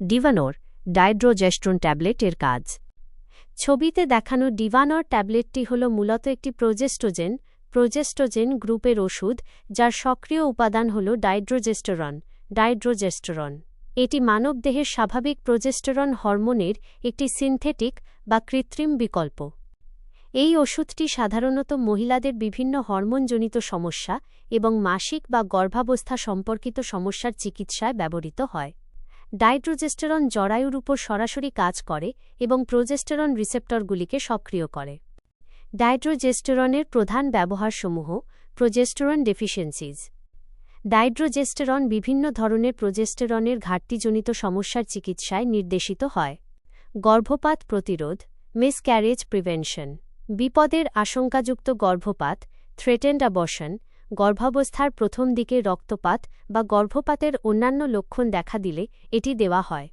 ডিভানোর ডাইড্রোজেস্ট্রন ট্যাবলেটের কাজ। ছবিতে দেখানো ডিভানোর ট্যাবলেটটি হল মূলত একটি প্রোজেস্টোজেন প্রোজেস্টোজেন গ্রুপের ওষুধ যার সক্রিয় উপাদান হল ডাইড্রোজেস্টেরন ডাইড্রোজেস্টেরন। এটি মানবদেহের স্বাভাবিক প্রোজেস্টেরন হরমোনের একটি সিনথেটিক বা কৃত্রিম বিকল্প। এই ওষুধটি সাধারণত মহিলাদের বিভিন্ন হরমোনজনিত সমস্যা এবং মাসিক বা গর্ভাবস্থা সম্পর্কিত সমস্যার চিকিৎসায় ব্যবহৃত হয়। ডাইড্রোজেস্টেরন জরায়ুর উপর সরাসরি কাজ করে এবং প্রোজেস্টেরন রিসেপ্টরগুলিকে সক্রিয় করে। ডাইড্রোজেস্টেরনের প্রধান ব্যবহারসমূহ প্রোজেস্টেরন ডেফিসিয়েন্সিজ ডাইড্রোজেস্টেরন বিভিন্ন ধরনের প্রোজেস্টেরনের ঘাটতিজনিত সমস্যার চিকিৎসায় নির্দেশিত হয়। গর্ভপাত প্রতিরোধ মিসক্যারেজ প্রিভেনশন বিপদের আশঙ্কাযুক্ত গর্ভপাত থ্রেটেন্ড অ্যাবর্শন গর্ভাবস্থার প্রথম দিকে রক্তপাত বা গর্ভপাতের অন্যান্য লক্ষণ দেখা দিলে এটি দেওয়া হয়।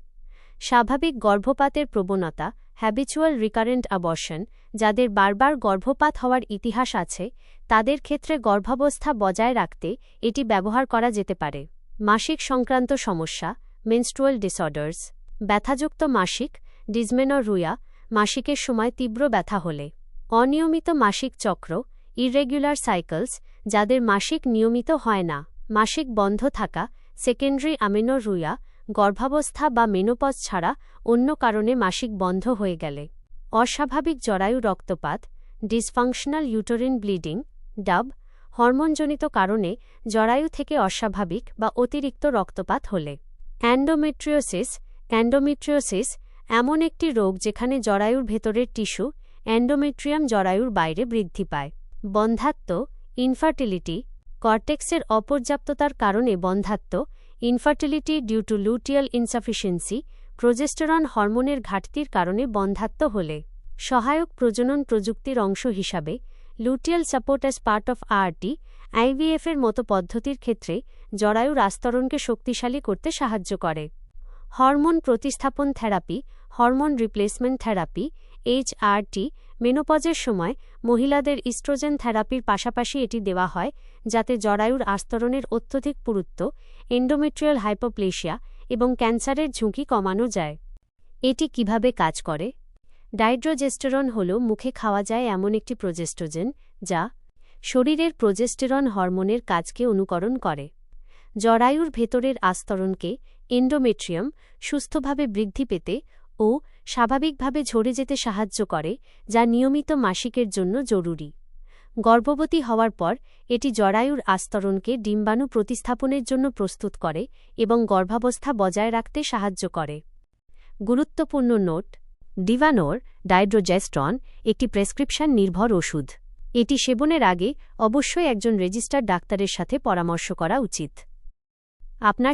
স্বাভাবিক গর্ভপাতের প্রবণতা হ্যাবিচুয়াল রিকারেন্ট অ্যাবর্শন যাদের বারবার গর্ভপাত হওয়ার ইতিহাস আছে, তাদের ক্ষেত্রে গর্ভাবস্থা বজায় রাখতে এটি ব্যবহার করা যেতে পারে। মাসিক সংক্রান্ত সমস্যা মেনস্ট্রুয়াল ডিসঅর্ডার্স ব্যথাযুক্ত মাসিক ডিজমেনরুয়া মাসিকের সময় তীব্র ব্যথা হলে। অনিয়মিত মাসিক চক্র ইররেগুলার সাইকেলস যাদের মাসিক নিয়মিত হয় না, মাসিক বন্ধ থাকা সেকেন্ডারি আমেনোরুয়া গর্ভাবস্থা বা মেনোপজ ছাড়া অন্য কারণে মাসিক বন্ধ হয়ে গেলে। অস্বাভাবিক জরায়ু রক্তপাত ডিসফাংশনাল ইউটোরিন ব্লিডিং ডাব, হরমোনজনিত কারণে জরায়ু থেকে অস্বাভাবিক বা অতিরিক্ত রক্তপাত হলে। অ্যান্ডোমেট্রিওসিস অ্যান্ডোমেট্রিওসিস এমন একটি রোগ যেখানে জরায়ুর ভেতরের টিস্যু অ্যান্ডোমেট্রিয়াম জরায়ুর বাইরে বৃদ্ধি পায়। বন্ধাত্ব ইনফার্টিলিটি কর্টেক্সের অপর্যাপ্ততার কারণে বন্ধাত্ব infertility due to luteal insufficiency progesterone হরমোনের ঘাটতির কারণে বন্ধাত্ব হলে। সহায়ক প্রজনন প্রযুক্তির অংশ হিসাবে luteal support as part of RT আইভিএফের মতো পদ্ধতির ক্ষেত্রে জরায়ুর আস্তরণকে শক্তিশালী করতে সাহায্য করে। হরমোন প্রতিস্থাপন therapy hormone replacement therapy HRT মেনোপজের সময় মহিলাদের ইস্ট্রোজেন থেরাপির পাশাপাশি এটি দেওয়া হয়, যাতে জরায়ুর আস্তরণের অত্যধিক পুরুত্ব এন্ডোমেট্রিয়াল হাইপোপ্লেশিয়া এবং ক্যান্সারের ঝুঁকি কমানো যায়। এটি কীভাবে কাজ করে? ডাইড্রোজেস্টেরন হল মুখে খাওয়া যায় এমন একটি প্রোজেস্টোজেন, যা শরীরের প্রোজেস্টেরন হরমোনের কাজকে অনুকরণ করে। জরায়ুর ভেতরের আস্তরণকে এন্ডোমেট্রিয়াম সুস্থভাবে বৃদ্ধি পেতে ও স্বাভাবিকভাবে ঝরে যেতে সাহায্য করে, যা নিয়মিত মাসিকের জন্য জরুরি। গর্ভবতী হওয়ার পর, এটি জরায়ুর আস্তরণকে ডিম্বাণু প্রতিস্থাপনের জন্য প্রস্তুত করে এবং গর্ভাবস্থা বজায় রাখতে সাহায্য করে। গুরুত্বপূর্ণ নোট, ডিভানোর ডাইড্রোজেস্ট্রন, একটি প্রেসক্রিপশন নির্ভর ওষুধ। এটি সেবনের আগে অবশ্যই একজন রেজিস্টার্ড ডাক্তারের সাথে পরামর্শ করা উচিত। আপনার